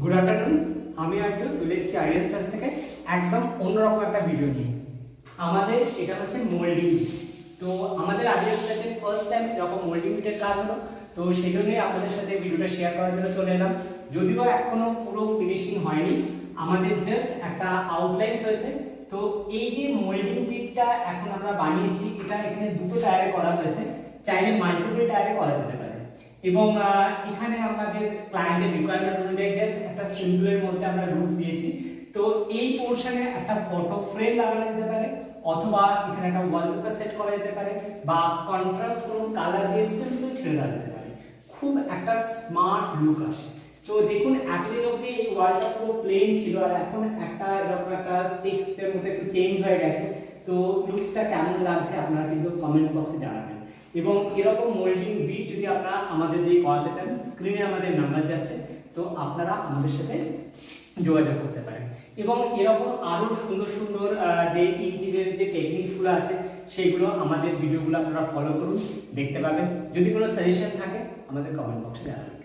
Good afternoon আমি আর্য চলে এসেছি আইএস স্টার্স থেকে। একদম অন্যরকম একটা ভিডিও নিয়ে। আমাদের এটা হচ্ছে মোল্ডিং তো আমাদের আইএস স্টার্সে ফার্স্ট টাইম এরকম মোল্ডিং বিটের কাজ হলো। তো সেই জন্যই আপনাদের সাথে ভিডিওটা শেয়ার করার জন্য চলে এলাম। যদিও এখনও পুরো ফিনিশিং হয়নি। আমাদের জাস্ট একটা আউটলাইন্স হয়েছে। তো এই যে মোল্ডিং পিটটা এখন আমরা বানিয়েছি, এটা এখানে দুটো টায়ারে করা হয়েছে। চাইলে মাল্টিপল টায়ারে করা যেতে পারে। এবং এখানে আমাদের ক্লায়েন্টের রিকোয়ারমেন্ট অনুযায়ী জাস্ট একটা সিম্পলের মধ্যে আমরা লুকস দিয়েছি। তো এই পোর্শনে একটা ফটো ফ্রেম লাগানো যেতে পারে, অথবা এখানে একটা ওয়ালপেপার সেট করা যেতে পারে, বা কন্ট্রাস্ট কোনো কালার দিয়ে সিম্পল ছেড়ে দেওয়া যেতে পারে। খুব একটা স্মার্ট লুক আসে। তো দেখুন, এতদিন অবধি এই ওয়ালটা পুরো প্লেন ছিল, আর এখন একটা এরকম একটা টেক্সটের মধ্যে একটু চেঞ্জ হয়ে গেছে। তো লুকসটা কেমন লাগছে আপনারা কিন্তু কমেন্টস বক্সে জানাবেন। এবং এরকম মোল্ডিং বিট যদি আপনারা আমাদের দিয়ে করাতে চান স্ক্রিনে আমাদের নাম্বার যাচ্ছে, তো আপনারা আমাদের সাথে যোগাযোগ করতে পারেন। এবং এরকম আরও সুন্দর সুন্দর যে ইঞ্জিনের যে টেকনিক্সগুলো আছে, সেইগুলো আমাদের ভিডিওগুলো আপনারা ফলো করুন, দেখতে পাবেন। যদি কোনো সাজেশন থাকে, আমাদের কমেন্ট বক্সে জানাবেন